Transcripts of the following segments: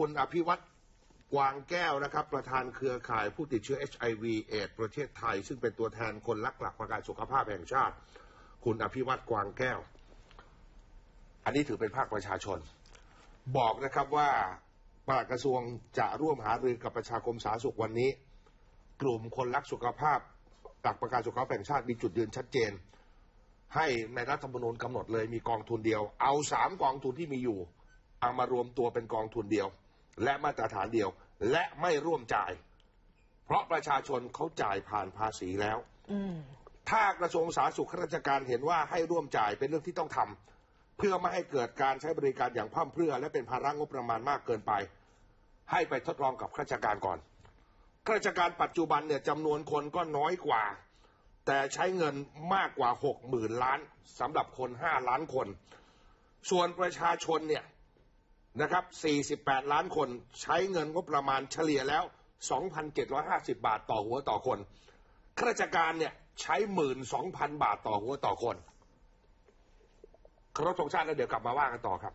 คุณอภิวัตรกวางแก้วนะครับ ประธานเครือข่ายผู้ติดเชื้อ HIV เอดประเทศไทย ซึ่งเป็นตัวแทนคนรักหลักประกันสุขภาพแห่งชาติ คุณอภิวัตรกวางแก้ว อันนี้ถือเป็นภาคประชาชน บอกนะครับว่าปลัดกระทรวงจะร่วมหารือกับประชาคมสาธารณสุขวันนี้ กลุ่มคนรักสุขภาพหลักประกันสุขภาพแห่งชาติมีจุดยืนชัดเจน ให้ในรัฐธรรมนูญกำหนดเลยมีกองทุนเดียว เอาสามกองทุนที่มีอยู่เอามารวมตัวเป็นกองทุนเดียว และมาตรฐานเดียว และไม่ร่วมจ่าย เพราะประชาชนเขาจ่ายผ่านภาษีแล้วอืมถ้ากระทรวงสาธารณสุขข้าราชการเห็นว่าให้ร่วมจ่ายเป็นเรื่องที่ต้องทำเพื่อไม่ให้เกิดการใช้บริการอย่างพร่ำเพรื่อ และเป็นภาระงบประมาณมากเกินไป ให้ไปทดลองกับข้าราชการก่อนข้าราชการปัจจุบันเนี่ยจำนวนคนก็น้อยกว่า แต่ใช้เงินมากกว่าหกหมื่นล้านสำหรับคนห้าล้านคน ส่วนประชาชนเนี่ย นะครับ 48 ล้านคนใช้เงินงบประมาณเฉลี่ยแล้ว 2,750 บาทต่อหัวต่อคน ข้าราชการเนี่ยใช้หมื่นสองพันบาทต่อหัวต่อคนครบทรงชาติแล้วเดี๋ยวกลับมาว่ากันต่อครับ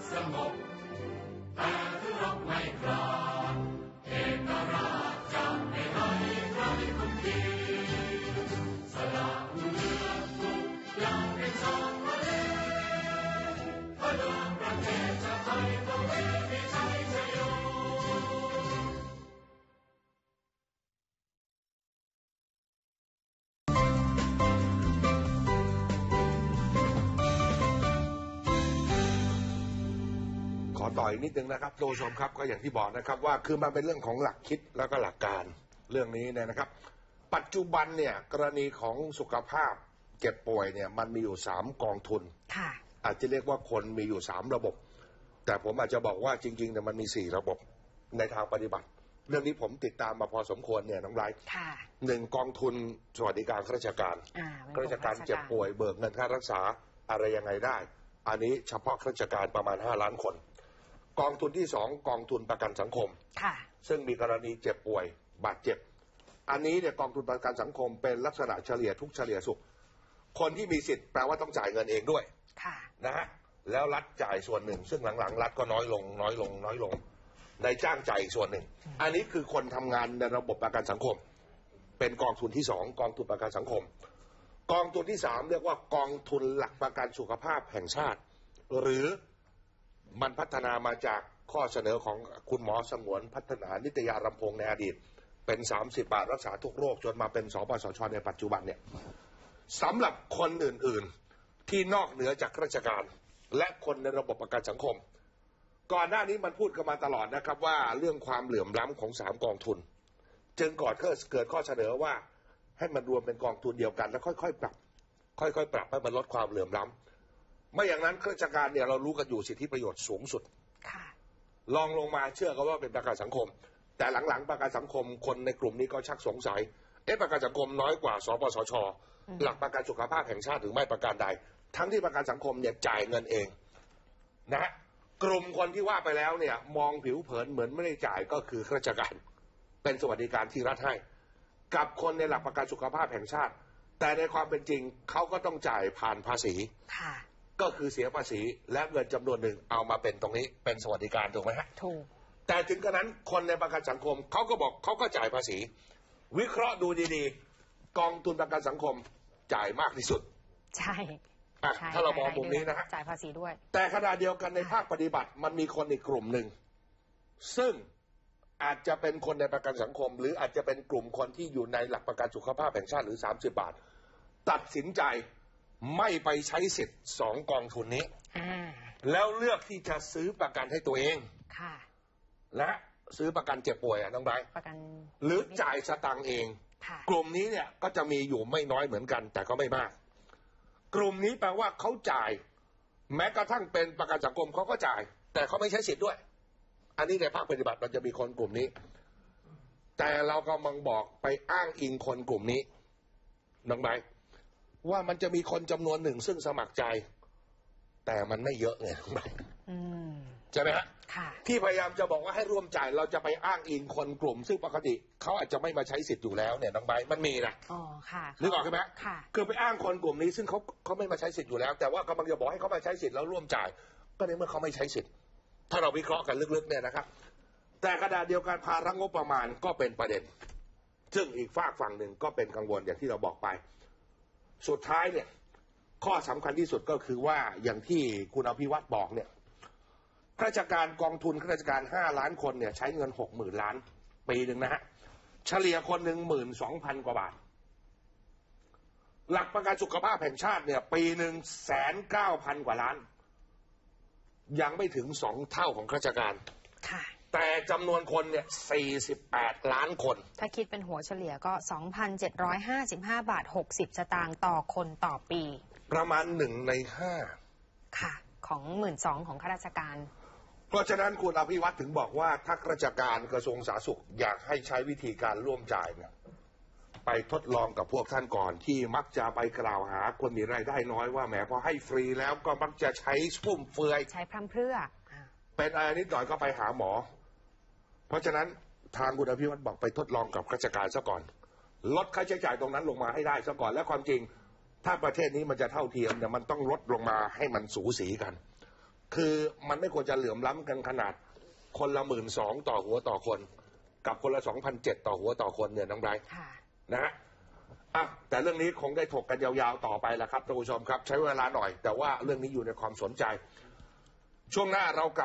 some more. Battle of ออีกนิดนึงนะครับทุกผู้ชมครับก็อย่างที่บอกนะครับ ว่าคือมันเป็นเรื่องของหลักคิดแล้วก็หลักการเรื่องนี้เนี่ยนะครับ ปัจจุบันเนี่ยกรณีของสุขภาพเจ็บป่วยเนี่ยมันมีอยู่สามกองทุนค่ะอาจจะเรียกว่าคนมีอยู่สามระบบ แต่ผมอาจจะบอกว่าจริงๆเนี่ยมันมีสี่ระบบในทางปฏิบัติ เรื่องนี้ผมติดตามมาพอสมควรเนี่ยน้องไบรท์ค่ะหนึ่งกองทุนสวัสดิการข้าราชการอ่าเป็นข้าราชการเจ็บป่วยเบิกเงินค่ารักษาอะไรยังไงได้ อันนี้เฉพาะข้าราชการประมาณ 5 ล้านคน กองทุนที่สองกองทุนประกันสังคม ค่ะ ซึ่งมีกรณีเจ็บป่วยบาดเจ็บ อันนี้เนี่ยกองทุนประกันสังคมเป็นลักษณะเฉลี่ยทุกเฉลี่ยสุข คนที่มีสิทธิ์แปลว่าต้องจ่ายเงินเองด้วยค่ะ นะฮะแล้วรัฐจ่ายส่วนหนึ่ง ซึ่งหลังๆ รัฐก็น้อยลงน้อยลงน้อยลงในายจ้างจ่ายอีกส่วนหนึ่ง อันนี้คือคนทำงานในระบบประกันสังคม เป็นกองทุนที่สองกองทุนประกันสังคม กองทุนที่สามเรียกว่ากองทุนหลักประกันสุขภาพแห่งชาติ หรือ มันพัฒนามาจากข้อเสนอของคุณหมอสงวนพัฒนานิตยารำพงษ์ในอดีต เป็น 30 บาทรักษาทุกโรคจนมาเป็นสปสชในปัจจุบันเนี่ยสำหรับคนอื่นๆที่นอกเหนือจากราชการ และคนในระบบประกันสังคม ก่อนหน้านี้มันพูดกันมาตลอดนะครับว่าเรื่องความเหลื่อมล้ำของสามกองทุน จึงก่อนเกิดข้อเสนอว่าให้มันรวมเป็นกองทุนเดียวกัน แล้วค่อยๆปรับ ค่อยๆ ปรับให้มันลดความเหลื่อมล้ำ ไม่อย่างนั้นข้าราชการเนี่ยเรารู้กันอยู่สิทธิประโยชน์สูงสุดค่ะลองลงมาเชื่อกันว่าเป็นประกันสังคม แต่หลังๆประกันสังคมคนในกลุ่มนี้ก็ชักสงสัยเอ๊ะประกันสังคมน้อยกว่า สปสช หลักประกันสุขภาพแห่งชาติหรือไม่ประการใด ทั้งที่ประกันสังคมเนี่ยจ่ายเงินเอง นะฮะกลุ่มคนที่ว่าไปแล้วเนี่ย มองผิวเผินเหมือนไม่ได้จ่ายก็คือข้าราชการ เป็นสวัสดิการที่รัฐให้ กับคนในหลักประกันสุขภาพแห่งชาติ แต่ในความเป็นจริงเขาก็ต้องจ่ายผ่านภาษีค่ะ ก็คือเสียภาษีและเงินจำนวนหนึ่งเอามาเป็นตรงนี้เป็นสวัสดิการถูกไหมฮะถูก แต่ถึงกระนั้นคนในประกันสังคมเขาก็บอกเขาก็จ่ายภาษี วิเคราะห์ดูดีๆ กองทุนประกันสังคมจ่ายมากที่สุด ใช่อะใช่ถ้าเรามองมุมนี้นะฮะ จ่ายภาษีด้วย แต่ขณะเดียวกันในภาคปฏิบัติมันมีคนอีกกลุ่มหนึ่ง ซึ่งอาจจะเป็นคนในประกันสังคม หรืออาจจะเป็นกลุ่มคนที่อยู่ในหลักประกันสุขภาพแห่งชาติหรือ 30 บาท ตัดสินใจ ไม่ไปใช้สิทธิ์สองกองทุนนี้ อ่า แล้วเลือกที่จะซื้อประกันให้ตัวเอง ค่ะ และซื้อประกันเจ็บป่วยอะน้องไบร์ทประกันหรือจ่ายสตังค์เอง ค่ะ กลุ่มนี้เนี่ยก็จะมีอยู่ไม่น้อยเหมือนกัน แต่ก็ไม่มาก กลุ่มนี้แปลว่าเขาจ่าย แม้กระทั่งเป็นประกันสังคมเขาก็จ่าย แต่เขาไม่ใช้สิทธิ์ด้วย อันนี้ในภาคปฏิบัติมันจะมีคนกลุ่มนี้ แต่เรากำลังบอกไปอ้างอิงคนกลุ่มนี้น้องไบร์ท ว่ามันจะมีคนจำนวนหนึ่งซึ่งสมัครใจ แต่มันไม่เยอะไงน้องไบร์ทอืมใช่ไหมฮะค่ะที่พยายามจะบอกว่าให้ร่วมจ่ายเราจะไปอ้างอิงคนกลุ่ม ซึ่งปกติเขาอาจจะไม่มาใช้สิทธิ์อยู่แล้วเนี่ยน้องไบร์ทมันมีนะอ๋อค่ะนึกออกใช่ไหมค่ะคือไปอ้างคนกลุ่มนี้ซึ่งเขาเขาไม่มาใช้สิทธิ์อยู่แล้ว แต่ว่ากำลังจะบอกให้เขามาใช้สิทธิ์แล้วร่วมจ่าย ก็ในเมื่อเขาไม่ใช้สิทธิ์ ถ้าเราวิเคราะห์กันลึกๆเนี่ยนะครับ แต่กระดาษเดียวกันภาระงบประมาณก็เป็นประเด็น ซึ่งอีกฝากฝั่งหนึ่งก็เป็นกังวลอย่างที่เราบอกไป สุดท้ายเนี่ย ข้อสำคัญที่สุดก็คือว่าอย่างที่คุณอภิวัตรบอกเนี่ยข้าราชการกองทุนข้าราชการห้าล้านคนเนี่ยใช้เงินหกหมื่นล้านปีหนึ่งนะฮะเฉลี่ยคนหนึ่งหมื่นสองพันกว่าบาท หลักประกันสุขภาพแห่งชาติเนี่ย ปีหนึ่งแสนเก้าพันกว่าล้าน ยังไม่ถึงสองเท่าของข้าราชการค่ะ แต่จำนวนคนเนี่ยสี่สิบแปดล้านคน ถ้าคิดเป็นหัวเฉลี่ยก็ 2,755 บาท 60 สตางค์ต่อคนต่อปี ประมาณหนึ่งในห้าค่ะ ของหมื่นสองของข้าราชการ เพราะฉะนั้นคุณอภิวัตรถึงบอกว่าถ้าราชการกระทรวงสาธารณสุขอยากให้ใช้วิธีการร่วมจ่ายเนี่ยไปทดลองกับพวกท่านก่อนที่มักจะไปกล่าวหาคนมีรายได้น้อยว่าแหมพอให้ฟรีแล้วก็มักจะใช้ฟุ่มเฟือย ใช้พร่ำเพรื่ออ่าเป็นอะไรนิดหน่อยก็ไปหาหมอ เพราะฉะนั้นทางคุณอภิวัตรบอกไปทดลองกับราชการซะก่อน ลดค่าใช้จ่ายตรงนั้นลงมาให้ได้ซะก่อน และความจริง ถ้าประเทศนี้มันจะเท่าเทียมเนี่ยมันต้องลดลงมาให้มันสูสีกัน คือมันไม่ควรจะเหลื่อมล้ำกันขนาด คนละหมื่นสองต่อหัวต่อคน กับคนละสองพันเจ็ดต่อหัวต่อคนเนี่ยน้องไบรท์ค่ะนะฮะอะแต่เรื่องนี้คงได้ถกกันยาวๆต่อไปแล้วครับท่านผู้ชมครับ ใช้เวลาหน่อย แต่ว่าเรื่องนี้อยู่ในความสนใจ ช่วงหน้าเรากลับ